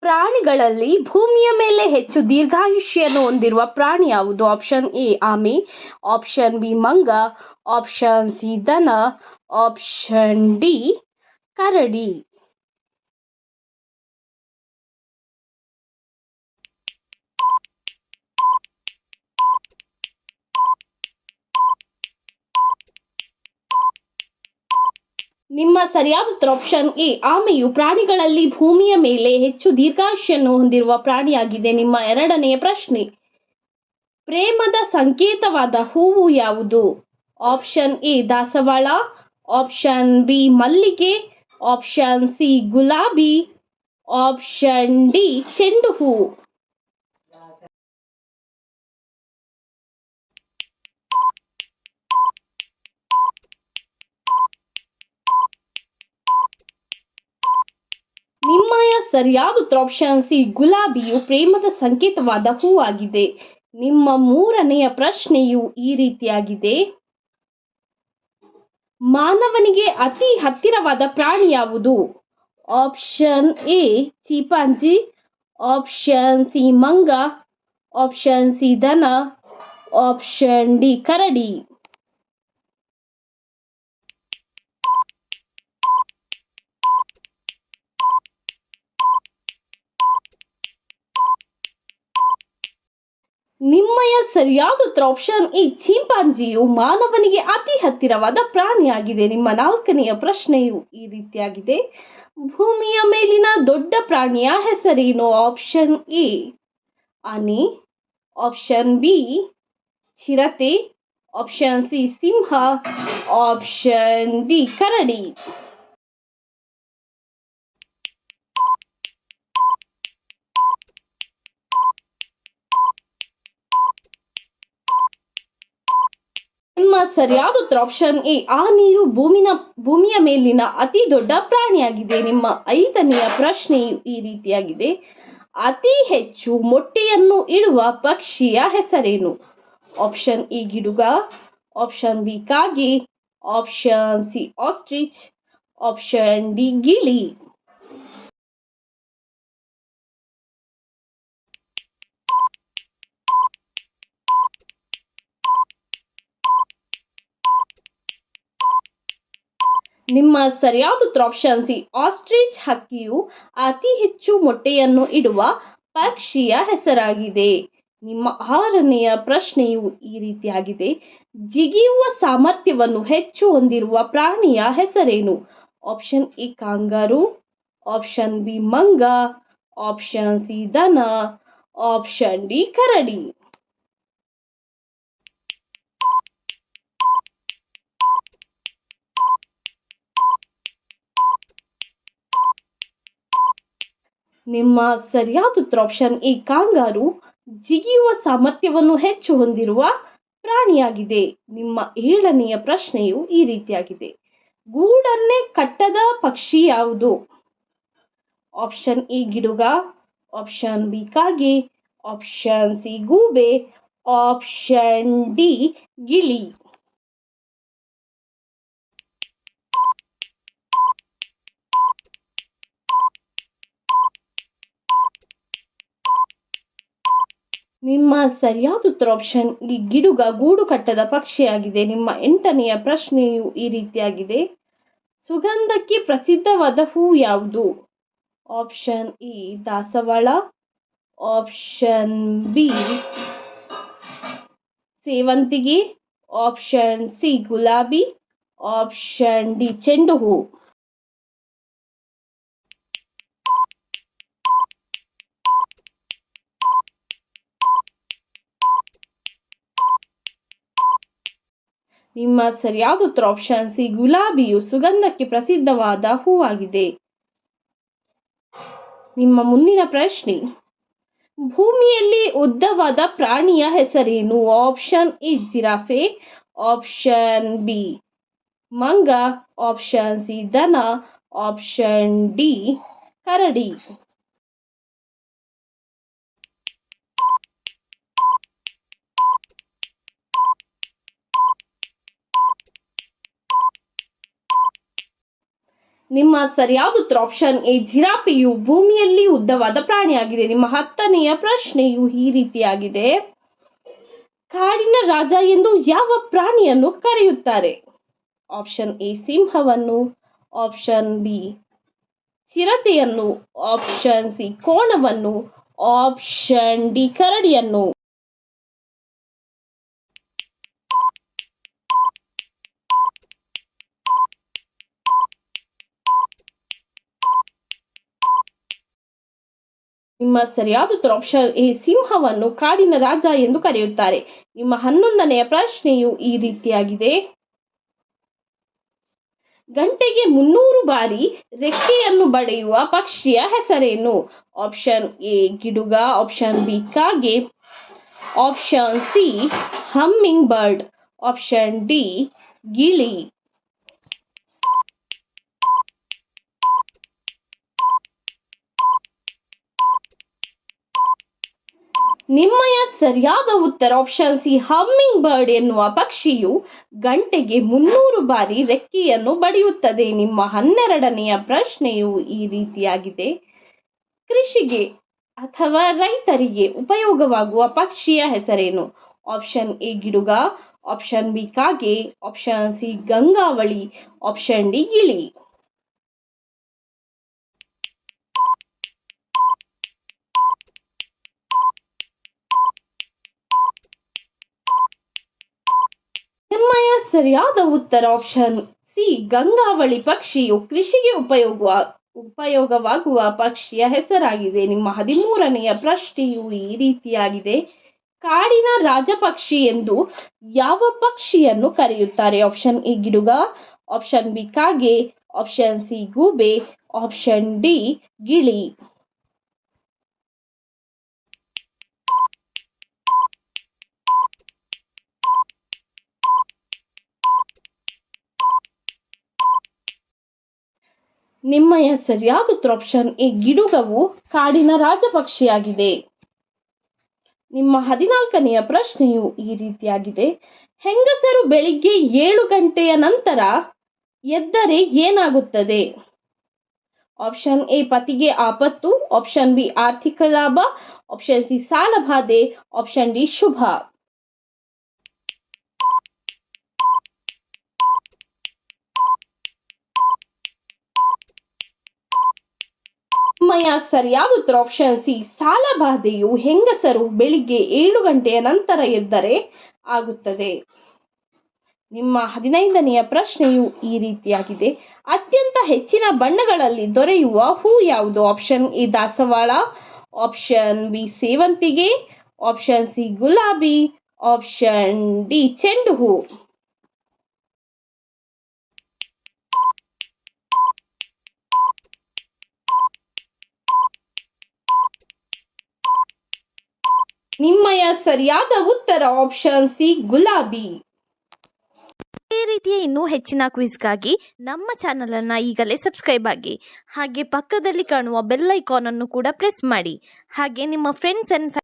ಪ್ರಾಣಿಗಳಲ್ಲಿ ಭೂಮಿಯ ಮೇಲೆ ಹೆಚ್ಚು ದೀರ್ಘಾಯುಷ್ಯನ್ನು ಹೊಂದಿರುವ ಪ್ರಾಣಿ ಯಾವುದು? ಆಪ್ಷನ್ ಎ, ಆಮೆ. ಆಪ್ಷನ್ ಬಿ, ಮಂಗ. ಆಪ್ಷನ್ ಸಿ, ದನ. ಆಪ್ಷನ್ ಡಿ, ಕರಡಿ. ನಿಮ್ಮ ಸರಿಯಾದ ಉತ್ತರ ಆಪ್ಷನ್ ಎ ಆಮೆಯು ಪ್ರಾಣಿಗಳಲ್ಲಿ ಭೂಮಿಯ ಮೇಲೆ ಹೆಚ್ಚು ದೀರ್ಘಾಯುಷ್ಯನ್ನು ಹೊಂದಿರುವ ಪ್ರಾಣಿಯಾಗಿದೆ. ನಿಮ್ಮ ಎರಡನೆಯ ಪ್ರಶ್ನೆ. ಪ್ರೇಮದ ಸಂಕೇತವಾದ ಹೂವು ಯಾವುದು? ಆಪ್ಷನ್ ಎ ದಾಸವಾಳ ಆಪ್ಷನ್ ಬಿ ಮಲ್ಲಿಗೆ ಆಪ್ಷನ್ ಸಿ ಗುಲಾಬಿ ಆಪ್ಷನ್ ಡಿ ಚೆಂಡು ಹೂವು ನಿಮ್ಮಯ ಸರಿಯಾದ ಸಿ ಗುಲಾಬಿಯು ಪ್ರೇಮದ ಸಂಕೇತವಾದ ಹೂವಾಗಿದೆ. ನಿಮ್ಮ ಮೂರನೆಯ ಪ್ರಶ್ನೆಯು ಈ ರೀತಿಯಾಗಿದೆ. ಮಾನವನಿಗೆ ಅತಿ ಹತ್ತಿರವಾದ ಪ್ರಾಣಿ ಯಾವುದು? Option A chimpanzee, option C ಮಂಗ, ಆಪ್ಷನ್ ಸಿ ದನ, ಆಪ್ಷನ್ ಡಿ ಕರಡಿ. ನಿಮ್ಮಯ ಸರಿಯಾದ ಉತ್ತರ ಆಪ್ಷನ್ ಈ ಚಿಂಪಾಂಜಿಯು ಮಾನವನಿಗೆ ಅತಿ ಹತ್ತಿರವಾದ ಪ್ರಾಣಿಯಾಗಿದೆ. ನಿಮ್ಮ ನಾಲ್ಕನೆಯ ಪ್ರಶ್ನೆಯು ಈ ರೀತಿಯಾಗಿದೆ. ಭೂಮಿಯ ಮೇಲಿನ ದೊಡ್ಡ ಪ್ರಾಣಿಯ ಹೆಸರೇನು? ಆಪ್ಷನ್ ಎ ಅನಿ ಆಪ್ಷನ್ ಬಿ ಚಿರತೆ. ಆಪ್ಷನ್ ಸಿ ಸಿಂಹ. ಆಪ್ಷನ್ ಡಿ ಕರಡಿ. ನಿಮ್ಮ ಸರಿಯಾದ ಉತ್ತರ ಆಪ್ಷನ್ ಎ ಆನೆಯು ಭೂಮಿನ, ಭೂಮಿಯ ಮೇಲಿನ ಅತಿ ದೊಡ್ಡ ಪ್ರಾಣಿಯಾಗಿದೆ. ನಿಮ್ಮ ಐದನೆಯ ಪ್ರಶ್ನೆಯು ಈ ರೀತಿಯಾಗಿದೆ. ಅತಿ ಹೆಚ್ಚು ಮೊಟ್ಟೆಯನ್ನು ಇಡುವ ಪಕ್ಷಿಯ ಹೆಸರೇನು? ಆಪ್ಷನ್ ಎ, ಗಿಡುಗ. ಆಪ್ಷನ್ ಬಿ, ಕಾಗೆ. Option C ostrich option D, ಗಿಳಿ. ನಿಮ್ಮ ಸರಿಯಾದ ಆಪ್ಷನ್ ಸಿ ಆಸ್ಟ್ರಿಚ್ ಹಕ್ಕಿಯು ಅತಿ ಹೆಚ್ಚು ಮೊಟ್ಟೆಯನ್ನು ಇಡುವ ಪಕ್ಷಿಯ ಹೆಸರಾಗಿದೆ. ನಿಮ್ಮ ಆರನೆಯ ಪ್ರಶ್ನೆಯು ಈ ರೀತಿಯಾಗಿದೆ. ಜಿಗಿಯುವ ಸಾಮರ್ಥ್ಯವನ್ನು ಹೆಚ್ಚು ಹೊಂದಿರುವ ಪ್ರಾಣಿಯ ಹೆಸರೇನು? Option A kangaroo, option B ಮಂಗ, ಆಪ್ಷನ್ ಸಿ ದನ, ಆಪ್ಷನ್ ಡಿ ಕರಡಿ. ನಿಮ್ಮ ಸರಿಯಾದ ಉತ್ತರ ಆಪ್ಷನ್ ಈ ಕಾಂಗಾರು ಜಿಗಿಯುವ ಸಾಮರ್ಥ್ಯವನ್ನು ಹೆಚ್ಚು ಹೊಂದಿರುವ ಪ್ರಾಣಿಯಾಗಿದೆ. ನಿಮ್ಮ ಏಳನೆಯ ಪ್ರಶ್ನೆಯು ಈ ರೀತಿಯಾಗಿದೆ. ಗೂಡನ್ನೇ ಕಟ್ಟದ ಪಕ್ಷಿ ಯಾವುದು? ಆಪ್ಷನ್ ಎ ಗಿಡುಗ, ಆಪ್ಷನ್ ಬಿ ಕಾಗೆ, ಆಪ್ಷನ್ ಸಿ ಗೂಬೆ, ಆಪ್ಷನ್ ಡಿ ಗಿಳಿ. ನಿಮ್ಮ ಸರಿಯಾದ ಉತ್ತರ ಆಪ್ಷನ್ ಈ ಗಿಡುಗ ಗೂಡು ಕಟ್ಟದ ಪಕ್ಷಿಯಾಗಿದೆ. ನಿಮ್ಮ ಎಂಟನೆಯ ಪ್ರಶ್ನೆಯು ಈ ರೀತಿಯಾಗಿದೆ. ಸುಗಂಧಕ್ಕೆ ಪ್ರಸಿದ್ಧವಾದ ಹೂ ಯಾವುದು? ಆಪ್ಷನ್ ಇ ದಾಸವಾಳ. ಆಪ್ಷನ್ ಬಿ, ಸೇವಂತಿಗೆ. ಆಪ್ಷನ್ ಸಿ, ಗುಲಾಬಿ. ಆಪ್ಷನ್ ಡಿ, ಚೆಂಡು ಹೂ. ನಿಮ್ಮ ಸರಿಯಾದ ಉತ್ತರ ಆಪ್ಷನ್ ಸಿ ಗುಲಾಬಿಯು ಸುಗಂಧಕ್ಕೆ ಪ್ರಸಿದ್ಧವಾದ ಹೂವಾಗಿದೆ. ನಿಮ್ಮ ಮುಂದಿನ ಪ್ರಶ್ನೆ. ಭೂಮಿಯಲ್ಲಿ ಉದ್ದವಾದ ಪ್ರಾಣಿಯ ಹೆಸರೇನು? Option A giraffe option B ಮಂಗ ಆಪ್ಷನ್ ಸಿ ದನ ಆಪ್ಷನ್ ಡಿ ಕರಡಿ. ನಿಮ್ಮ ಸರಿಯಾದ ಉತ್ತರ ಆಪ್ಷನ್ ಎ ಜಿರಾಪೆಯು ಭೂಮಿಯಲ್ಲಿ ಉದ್ದವಾದ ಪ್ರಾಣಿಯಾಗಿದೆ. ನಿಮ್ಮ ಹತ್ತನೆಯ ಪ್ರಶ್ನೆಯು ಈ ರೀತಿಯಾಗಿದೆ. ಕಾಡಿನ ರಾಜ ಎಂದು ಯಾವ ಪ್ರಾಣಿಯನ್ನು ಕರೆಯುತ್ತಾರೆ? ಆಪ್ಷನ್ ಎ ಸಿಂಹವನ್ನು. ಆಪ್ಷನ್ ಬಿ ಚಿರತೆಯನ್ನು. ಆಪ್ಷನ್ ಸಿ ಕೋಣವನ್ನು. ಆಪ್ಷನ್ ಡಿ ಕರಡಿಯನ್ನು. ನಿಮ್ಮ ಸರಿಯಾದ ಉತ್ತರ ಆಪ್ಷನ್ ಎ ಸಿಂಹವನ್ನು ಕಾಡಿನ ರಾಜ ಎಂದು ಕರೆಯುತ್ತಾರೆ. ನಿಮ್ಮ ಹನ್ನೊಂದನೆಯ ಪ್ರಶ್ನೆಯು ಈ ರೀತಿಯಾಗಿದೆ. ಗಂಟೆಗೆ ಮುನ್ನೂರು ಬಾರಿ ರೆಕ್ಕೆಯನ್ನು ಬಡಿಯುವ ಪಕ್ಷಿಯ ಹೆಸರೇನು? ಆಪ್ಷನ್ ಎ, ಗಿಡುಗ. ಆಪ್ಷನ್ ಬಿ, ಕಾಗೆ. Option C, hummingbird. Option D, ಗಿಳಿ. ನಿಮ್ಮಯ ಸರಿಯಾದ ಉತ್ತರ ಆಪ್ಷನ್ ಸಿ ಹಮ್ಮಿಂಗ್ ಬರ್ಡ್ ಎನ್ನುವ ಪಕ್ಷಿಯು ಗಂಟೆಗೆ ಮುನ್ನೂರು ಬಾರಿ ರೆಕ್ಕೆಯನ್ನು ಬಡಿಯುತ್ತದೆ. ನಿಮ್ಮ ಹನ್ನೆರಡನೆಯ ಪ್ರಶ್ನೆಯು ಈ ರೀತಿಯಾಗಿದೆ. ಕೃಷಿಗೆ ಅಥವಾ ರೈತರಿಗೆ ಉಪಯೋಗವಾಗುವ ಪಕ್ಷಿಯ ಹೆಸರೇನು? ಆಪ್ಷನ್ ಎ ಗಿಡುಗ ಆಪ್ಷನ್ ಬಿ ಕಾಗೆ ಆಪ್ಷನ್ ಸಿ ಗಂಗಾವಳಿ ಆಪ್ಷನ್ ಡಿ ಗಿಳಿ ನಿಮ್ಮಯ ಸರಿಯಾದ ಉತ್ತರ ಆಪ್ಷನ್ ಸಿ ಗಂಗಾವಳಿ ಪಕ್ಷಿಯು ಕೃಷಿಗೆ ಉಪಯೋಗ ಉಪಯೋಗವಾಗುವ ಪಕ್ಷಿಯ ಹೆಸರಾಗಿದೆ. ನಿಮ್ಮ ಹದಿಮೂರನೆಯ ಪ್ರಶ್ನೆಯು ಈ ರೀತಿಯಾಗಿದೆ. ಕಾಡಿನ ರಾಜಪಕ್ಷಿ ಎಂದು ಯಾವ ಪಕ್ಷಿಯನ್ನು ಕರೆಯುತ್ತಾರೆ? ಆಪ್ಷನ್ ಎ ಗಿಡುಗ. ಆಪ್ಷನ್ ಬಿ ಕಾಗೆ. ಆಪ್ಷನ್ ಸಿ ಗೂಬೆ. ಆಪ್ಷನ್ ಡಿ ಗಿಳಿ. ನಿಮ್ಮಯ ಸರಿಯಾದ ಆಪ್ಷನ್ ಎ ಗಿಡುಗವು ಕಾಡಿನ ರಾಜಪಕ್ಷಿಯಾಗಿದೆ. ನಿಮ್ಮ ಹದಿನಾಲ್ಕನೆಯ ಪ್ರಶ್ನೆಯು ಈ ರೀತಿಯಾಗಿದೆ. ಹೆಂಗಸರು ಬೆಳಿಗ್ಗೆ ಏಳು ಗಂಟೆಯ ನಂತರ ಎದ್ದರೆ ಏನಾಗುತ್ತದೆ? ಆಪ್ಷನ್ ಎ ಪತಿಗೆ ಆಪತ್ತು. ಆಪ್ಷನ್ ಬಿ ಆರ್ಥಿಕ ಲಾಭ. ಆಪ್ಷನ್ ಸಿ ಸಾಲಬಾಧೆ. ಆಪ್ಷನ್ ಡಿ ಶುಭ. ನಿಮ್ಮಯ ಸರಿಯಾದ ಉತ್ತರ ಆಪ್ಷನ್ ಸಿ ಸಾಲಬಾಧೆಯು ಹೆಂಗಸರು ಬೆಳಿಗ್ಗೆ ಏಳು ಗಂಟೆಯ ನಂತರ ಎದ್ದರೆ ಆಗುತ್ತದೆ? ನಿಮ್ಮ ಹದಿನೈದನೆಯ ಪ್ರಶ್ನೆಯು ಈ ರೀತಿಯಾಗಿದೆ. ಅತ್ಯಂತ ಹೆಚ್ಚಿನ ಬಣ್ಣಗಳಲ್ಲಿ ದೊರೆಯುವ ಹೂ ಯಾವುದು? ಆಪ್ಷನ್ ಎ ದಾಸವಾಳ, ಆಪ್ಷನ್ ಬಿ ಸೇವಂತಿಗೆ, ಆಪ್ಷನ್ ಸಿ ಗುಲಾಬಿ, ಆಪ್ಷನ್ ಡಿ ಚೆಂಡು ಹೂ. ನಿಮ್ಮಯ ಸರಿಯಾದ ಉತ್ತರ ಆಪ್ಷನ್ ಸಿ ಗುಲಾಬಿ. ಈ ರೀತಿಯ ಇನ್ನೂ ಹೆಚ್ಚಿನ ಕ್ವಿಜ್ಗಾಗಿ ನಮ್ಮ ಚಾನಲನ್ನು ಈಗಲೇ ಸಬ್ಸ್ಕ್ರೈಬ್ ಆಗಿ. ಹಾಗೆ ಪಕ್ಕದಲ್ಲಿ ಕಾಣುವ ಬೆಲ್ ಐಕಾನ್ ಅನ್ನು ಕೂಡ ಪ್ರೆಸ್ ಮಾಡಿ. ಹಾಗೆ ನಿಮ್ಮ ಫ್ರೆಂಡ್ಸ್ ಆ್ಯಂಡ್